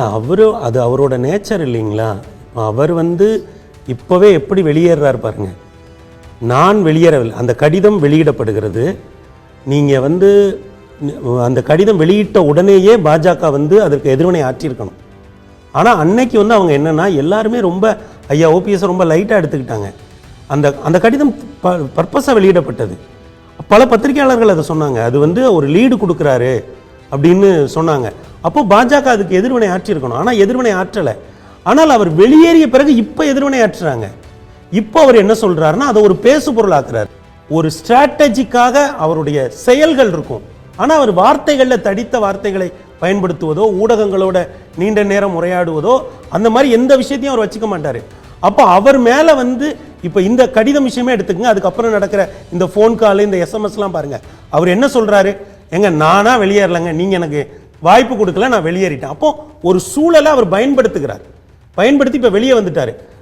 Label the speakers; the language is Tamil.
Speaker 1: அவரு அது அவரோட நேச்சர் இல்லைங்களா? அவர் வந்து இப்போவே எப்படி வெளியேறார் பாருங்க. நான் வெளியேறவில்லை. அந்த கடிதம் வெளியிடப்படுகிறது. நீங்கள் வந்து அந்த கடிதம் வெளியிட்ட உடனேயே பாஜக வந்து அதற்கு எதிர்வினை ஆற்றியிருக்கணும். ஆனால் அன்னைக்கு வந்து அவங்க என்னென்னா எல்லாருமே ரொம்ப ஐயா ஓபிஎஸ் ரொம்ப லைட்டாக எடுத்துக்கிட்டாங்க. அந்த அந்த கடிதம் ப பர்பஸாக வெளியிடப்பட்டது. பல பத்திரிகையாளர்கள் அதை சொன்னாங்க. அது வந்து ஒரு லீடு கொடுக்குறாரு. அப்படின்னு சொன்னாங்க. அப்போ பாஜக அதுக்கு எதிர்வினை ஆற்றியிருக்கணும். ஆனால் எதிர்வினை ஆற்றலை. ஆனால் அவர் வெளியேறிய பிறகு இப்போ எதிர்வினை ஆற்றுறாங்க. இப்போ அவர் என்ன சொல்றாருன்னா அதை ஒரு பேசு பொருளாக்குறார் ஒரு ஸ்ட்ராட்டஜிக்காக அவருடைய செயல்கள் இருக்கும். ஆனால் அவர் வார்த்தைகளில் தடித்த வார்த்தைகளை பயன்படுத்துவதோ ஊடகங்களோட நீண்ட நேரம் உரையாடுவதோ அந்த மாதிரி எந்த விஷயத்தையும் அவர் வச்சுக்க மாட்டார். அப்போ அவர் மேலே வந்து இப்போ இந்த கடிதம் விஷயமே எடுத்துக்கங்க. அதுக்கப்புறம் நடக்கிற இந்த ஃபோன் கால் இந்த எஸ்எம்எஸ்லாம் பாருங்கள் அவர் என்ன சொல்கிறாரு எங்க நானா வெளியேறலைங்க. நீங்க எனக்கு வாய்ப்பு கொடுக்கல நான் வெளியேறிட்டேன். அப்போ ஒரு சூழலை அவர் பயன்படுத்துகிறார். பயன்படுத்தி இப்போ வெளியே வந்துட்டாரு.